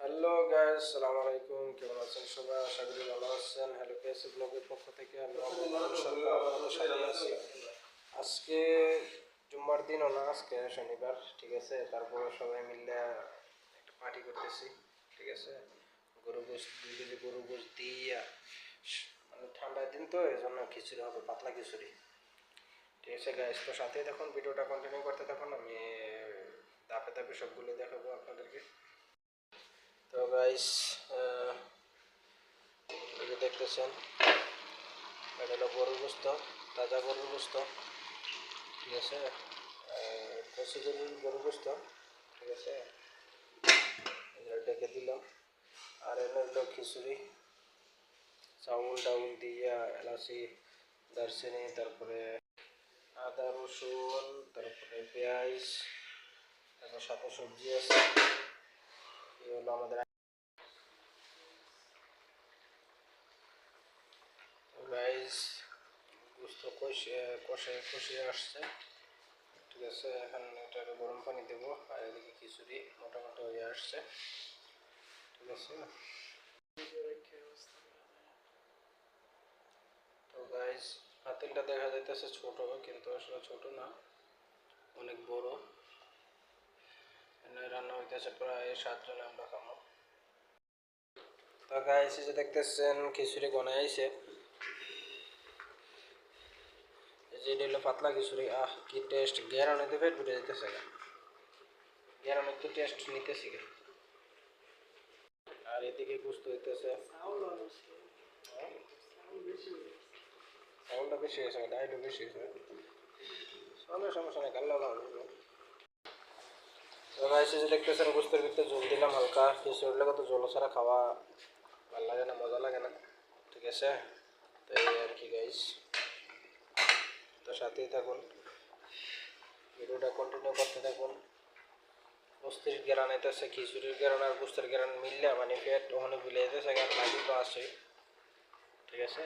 Hello guys সালামু আলাইকুম কেমন আছেন সবাই? আশা করি ভালো আছেন। হ্যালো কেসি ব্লগের পক্ষ থেকে আমি আছি। আজকে জুম্মার দিনও না আজকে, শনিবার, ঠিক আছে? তারপরে সবাই মিলে একটা পার্টি করতেছি, ঠিক আছে? গরু গোস দুই কেজি গরু গোস দিয়া মানে ঠান্ডার দিন তো এই জন্য খিচুড়ি হবে, পাতলা খিচুড়ি। ঠিক আছে গাইস তো সাথে দেখুন ভিডিওটা কন্টিনিউ করতে থাকুন, আমি ধাপে ধাপে সবগুলো দেখাবো আপনাদেরকে। গাইস যে দেখতেছেন, এটা হলো গরুর গোস্ত, তাজা গরুর গোস্ত, ঠিক আছে? কষি গরুর গোস্ত, ঠিক আছে? ডেকে দিলাম। আর এনে হলো খিচুড়ি, চাউল ডাউল দিয়ে এলাচি, দারচিনি, তারপরে আদা, রসুন, তারপরে পেঁয়াজ, তারপর সাথে সবজি আছে। এগুলো আমাদের গাইস গুস্ত কষে কষে কষিয়ে আসছে। ঠিক আছে, এখন এটাকে গরম পানি দেবো, আর এদিকে খিচুড়ি মোটামুটি হয়ে আসছে। ঠিক আছে। তো গাইস হাতিলটা দেখা যাইতেছে ছোট, কিন্তু আসলে ছোট না, অনেক বড়। রান্না হইতেছে প্রায় সাতজন আমরা খাব তো এই যে দেখতেছেন, খিচুড়ি গনে আইছে এই যে এটা হলো পাতলা খিচুড়ি আহ, কি টেস্ট গ্যারানো দিবে ঘুরে যেতেছে গা। গ্যারানো তো টেস্ট নিতেছি গা। আর এদিকে গুস্ত হইতেছে সাউন্ডটা বেশি হয়েছে ডাইটও বেশি হয়েছে। সমস্যা সমস্যা নেই, কাল্লা ভালো তো যে দেখতেছেন, গুস্তের ভিতরে জল দিলাম হালকা। খিচুড়ির লাগে তো জল ছাড়া খাওয়া ভালো লাগে না, মজা লাগে না। ঠিক আছে? তো এই আর কি গাইস তো সাথেই থাকুন। ভিডিওটা কন্টিনিউ করতে থাকুন। বস্তির গেরান এতেছে খিচুড়ির গেরান আর বস্তির গেরান মিললে মানে পেট ওখানে বিলে যেতেছে, কারণ বাকি তো আছে ঠিক আছে?